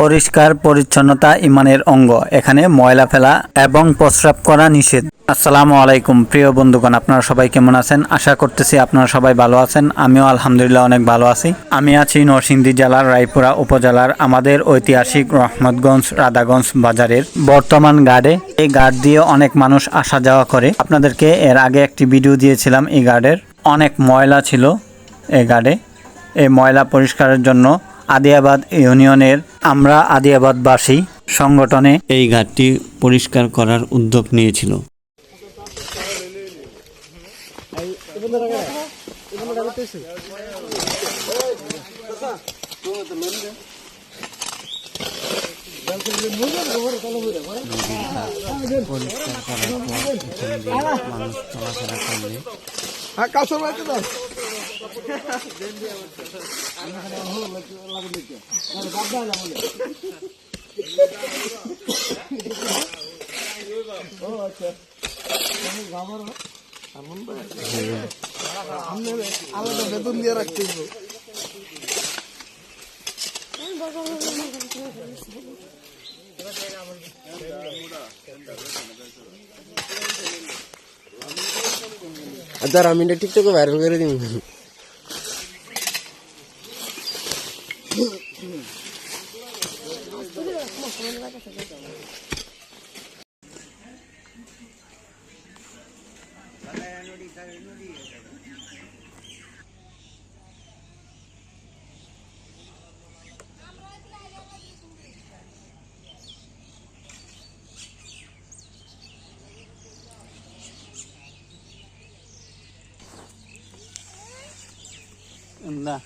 পরিষ্কার পরিচ্ছন্নতা ইমানের অঙ্গ। এখানে ময়লা ফেলা এবং প্রস্রাব করা নিষেধ। আসসালামু আলাইকুম। প্রিয় বন্ধুগণ, আপনারা সবাই কেমন আছেন? আশা করতেছি আপনারা সবাই ভালো আছেন। আমিও আলহামদুলিল্লাহ অনেক ভালো আছি। আমি আছি নরসিংদী জেলার রায়পুরা উপজেলার আমাদের ঐতিহাসিক রহমতগঞ্জ, রাধাগঞ্জ বাজারের বর্তমান গার্ডে। এই গার্ড দিয়ে অনেক মানুষ আসা যাওয়া করে। আপনাদেরকে এর আগে একটি ভিডিও দিয়েছিলাম এই গার্ডের। অনেক ময়লা ছিল এই গার্ডে। এই ময়লা পরিষ্কারের জন্য আদিয়াবাদ ইউনিয়নের আমরা আদিয়াবাদবাসী সংগঠনে এই ঘাটটি পরিষ্কার করার উদ্যোগ নিয়েছিল। হ্যাঁ কাউসর দাও আলাদা বেতন দিয়ে রাখতে আমি এটা টিকটকে ভাইরাল করে দিই എന്താ?